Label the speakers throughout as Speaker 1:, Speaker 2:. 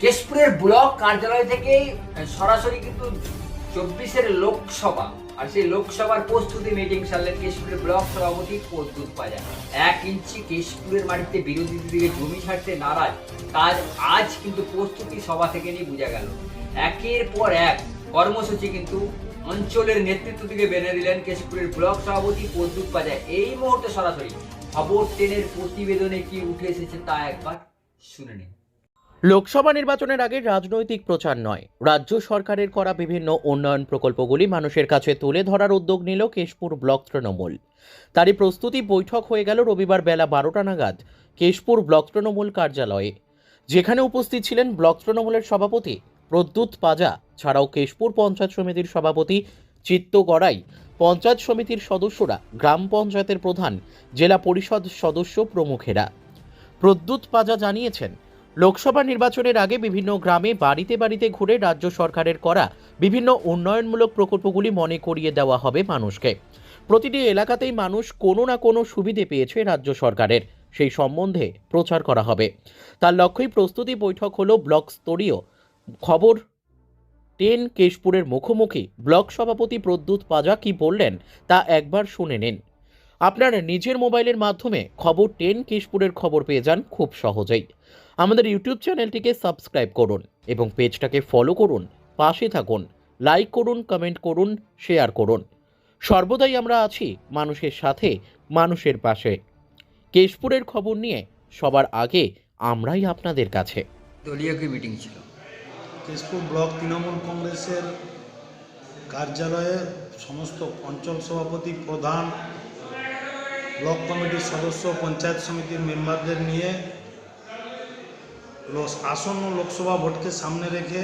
Speaker 1: কেশপুরের block কার্যালয় থেকেই সরাসরি কিন্তু চব্বিশের লোকসভা, আর সেই লোকসভার প্রস্তুতি মিটিং সারলেন কেশপুরের ব্লক সভাপতি প্রদ্যুৎ পাজা এক ইঞ্চি কেশপুরের মাটিতে বিরোধীদের দিকে জমি ছাড়তে নারাজ, তার আজ কিন্তু প্রস্তুতি সভা থেকে নিয়ে বোঝা গেল। একের পর এক কর্মসূচি কিন্তু অঞ্চলের নেতৃত্ব থেকে বেঁধে দিলেন কেশপুরের ব্লক সভাপতি প্রদ্যুৎ পাজা এই মুহূর্তে সরাসরি খবর টেনের প্রতিবেদনে কি উঠে এসেছে তা একবার শুনে নিন।
Speaker 2: লোকসভা নির্বাচনের আগে রাজনৈতিক প্রচার নয়, রাজ্য সরকারের করা বিভিন্ন উন্নয়ন প্রকল্পগুলি মানুষের কাছে তুলে ধরার উদ্যোগ নিল কেশপুর ব্লক তৃণমূল। তারই প্রস্তুতি বৈঠক হয়ে গেল রবিবার বেলা বারোটা নাগাদ কেশপুর ব্লক তৃণমূল কার্যালয়ে। যেখানে উপস্থিত ছিলেন ব্লক তৃণমূলের সভাপতি প্রদ্যুৎ পাজা, ছাড়াও কেশপুর পঞ্চায়েত সমিতির সভাপতি চিত্ত গড়াই পঞ্চায়েত সমিতির সদস্যরা গ্রাম পঞ্চায়েতের প্রধান, জেলা পরিষদ সদস্য প্রমুখেরা। প্রদ্যুৎ পাজা জানিয়েছেন, লোকসভা নির্বাচনের আগে বিভিন্ন গ্রামে বাড়িতে বাড়িতে ঘুরে রাজ্য সরকারের করা বিভিন্ন উন্নয়নমূলক প্রকল্পগুলি মনে করিয়ে দেওয়া হবে মানুষকে। প্রতিটি এলাকাতেই মানুষ কোনো না কোনো সুবিধে পেয়েছে রাজ্য সরকারের, সেই সম্বন্ধে প্রচার করা হবে। তার লক্ষ্যেই প্রস্তুতি বৈঠক হলো ব্লক স্তরীয় খবর টেন কেশপুরের মুখোমুখি ব্লক সভাপতি প্রদ্যুৎ পাজা কি বললেন তা একবার শুনে নিন। আপনার নিজের মোবাইলের মাধ্যমে খবর টেন কেশপুরের খবর পেয়ে যান খুব সহজেই। আমাদের ইউটিউব চ্যানেলটিকে সাবস্ক্রাইব করুন এবং পেজটাকে ফলো করুন, পাশে থাকুন, লাইক করুন, কমেন্ট করুন, শেয়ার করুন। সর্বদাই আমরা আছি মানুষের সাথে, মানুষের পাশে। কেশপুরের খবর নিয়ে সবার আগে আমরাই আপনাদের কাছে।
Speaker 1: দলীয় মিটিং ছিল।
Speaker 3: কেশপুর ব্লক তৃণমূল কংগ্রেসের কার্যালয়ে সমস্ত অঞ্চল সভাপতি, প্রধান, ব্লক কমিটির সদস্য, পঞ্চায়েত সমিতির মেম্বারদের নিয়ে আসন্ন লোকসভা ভোটকে সামনে রেখে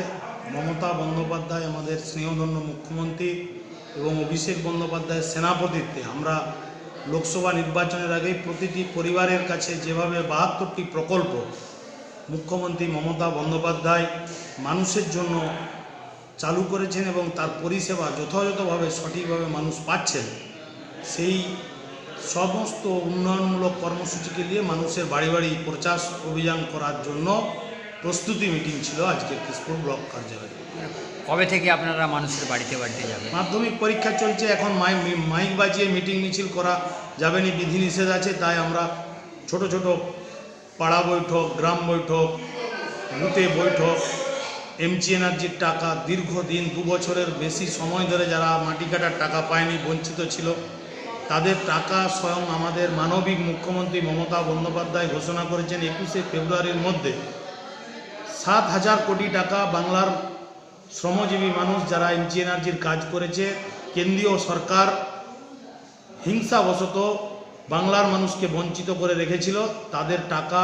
Speaker 3: মমতা বন্দ্যোপাধ্যায় আমাদের স্নেহধন্য মুখ্যমন্ত্রী এবং অভিষেক বন্দ্যোপাধ্যায়ের সেনাপতিত্বে আমরা লোকসভা নির্বাচনের আগেই প্রতিটি পরিবারের কাছে যেভাবে বাহাত্তরটি প্রকল্প মুখ্যমন্ত্রী মমতা বন্দ্যোপাধ্যায় মানুষের জন্য চালু করেছেন এবং তার পরিষেবা যথাযথভাবে সঠিকভাবে মানুষ পাচ্ছেন। সেই সমস্ত উন্নয়নমূলক কর্মসূচিকে নিয়ে মানুষের বাড়ি বাড়ি প্রচার অভিযান করার জন্য প্রস্তুতি মিটিং ছিল আজকে কিশপুর ব্লক কার্যালয়ে।
Speaker 1: কবে থেকে আপনারা মানুষের বাড়িতে বাড়িতে যাবেন?
Speaker 3: মাধ্যমিক পরীক্ষা চলছে এখন মাই মাইক বাজিয়ে মিটিং মিছিল করা যাবে না বিধিনিষেধ আছে তাই আমরা ছোট ছোট পাড়া বৈঠক, গ্রাম বৈঠক, বুথে বৈঠক এমজি এনার্জির টাকা, দীর্ঘদিন, দু বছরের বেশি সময় ধরে যারা মাটি কাটার টাকা পায়নি, বঞ্চিত ছিল, তাদের টাকা স্বয়ং আমাদের মানবিক মুখ্যমন্ত্রী মমতা বন্দ্যোপাধ্যায় ঘোষণা করেছেন একুশে ফেব্রুয়ারির মধ্যে। সাত হাজার কোটি টাকা বাংলার শ্রমজীবী মানুষ যারা এমজি কাজ করেছে, কেন্দ্রীয় সরকার হিংসাবশত বাংলার মানুষকে বঞ্চিত করে রেখেছিল তাদের টাকা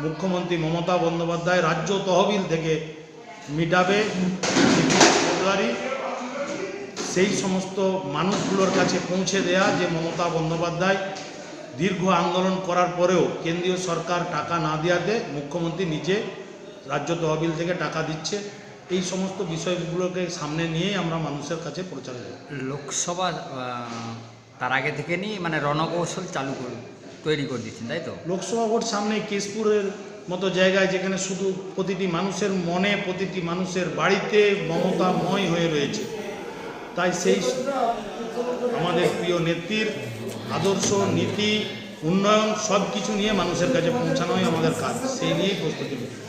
Speaker 3: মুখ্যমন্ত্রী মমতা বন্দ্যোপাধ্যায় রাজ্য তহবিল থেকে মিটাবে সেই সমস্ত মানুষগুলোর কাছে পৌঁছে দেয়া যে মমতা বন্দ্যোপাধ্যায় দীর্ঘ আন্দোলন করার পরেও কেন্দ্রীয় সরকার টাকা না দেওয়াতে মুখ্যমন্ত্রী নিজে রাজ্য তহবিল থেকে টাকা দিচ্ছে। এই সমস্ত বিষয়গুলোকে সামনে নিয়েই আমরা মানুষের কাছে প্রচার দেব
Speaker 1: লোকসভা আহ, তার আগে থেকে নিয়ে মানে রণকৌশল চালু করে, তৈরি করে দিচ্ছেন, তাই তো
Speaker 3: লোকসভা ভোট সামনে কেশপুরের মতো জায়গায় যেখানে শুধু প্রতিটি মানুষের মনে, প্রতিটি মানুষের বাড়িতে মমতাময় হয়ে রয়েছে তাই সেই আমাদের প্রিয় নেত্রীর আদর্শ, নীতি, উন্নয়ন সব কিছু নিয়ে মানুষের কাছে পৌঁছানোই আমাদের কাজ, সেই নিয়েই প্রস্তুতি।